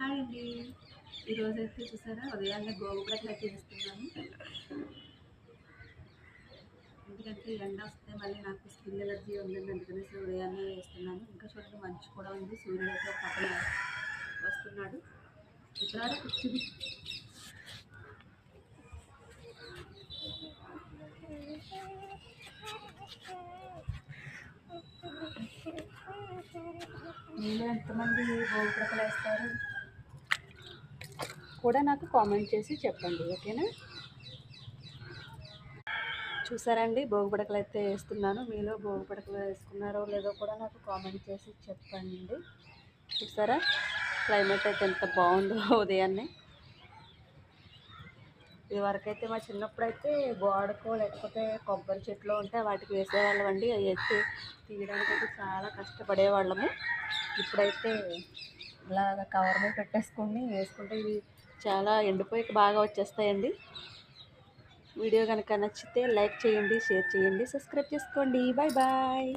Hi అండి. ఈరోజు అయితే చూసారా? ఉదయాన్నే గోగుపడకలు అయితే ఇస్తున్నాను ఎందుకంటే ఎండ వస్తే మళ్ళీ నాకు స్కిన్ ఎలర్జీ ఉందండి అందుకనేసి ఉదయాన్నే వేస్తున్నాను. ఇంకా చూడండి మంచి కూడా ఉంది. సూర్యుడు అయితే పక్కన వస్తున్నాడు. ఇతర కూర్చుని. మీలో ఎంతమంది గోగుపడకలు వేస్తారు? కూడా నాకు కామెంట్ చేసి చెప్పండి ఓకేనా? చూసారండి భోగిపడకలు అయితే వేస్తున్నాను. మీలో భోగిపడకలు వేసుకున్నారో లేదో కూడా నాకు కామెంట్ చేసి చెప్పండి. చూసారా? క్లైమేట్ అయితే ఎంత బాగుందో ఉదయాన్నే. ఇదివరకైతే మా చిన్నప్పుడు అయితే గోడకో లేకపోతే కొబ్బరి చెట్లు ఉంటే వాటికి వేసేవాళ్ళం అండి అవి అయితే తీయడానికి అయితే చాలా కష్టపడేవాళ్ళము. ఇప్పుడైతే ఇలాగ కవర్ మీద పెట్టేసుకొని వేసుకుంటే ఇవి చాలా ఎండిపోయి బాగా వచ్చేస్తాయండి. వీడియో కనుక నచ్చితే లైక్ చేయండి షేర్ చేయండి సబ్స్క్రైబ్ చేసుకోండి. Bye bye.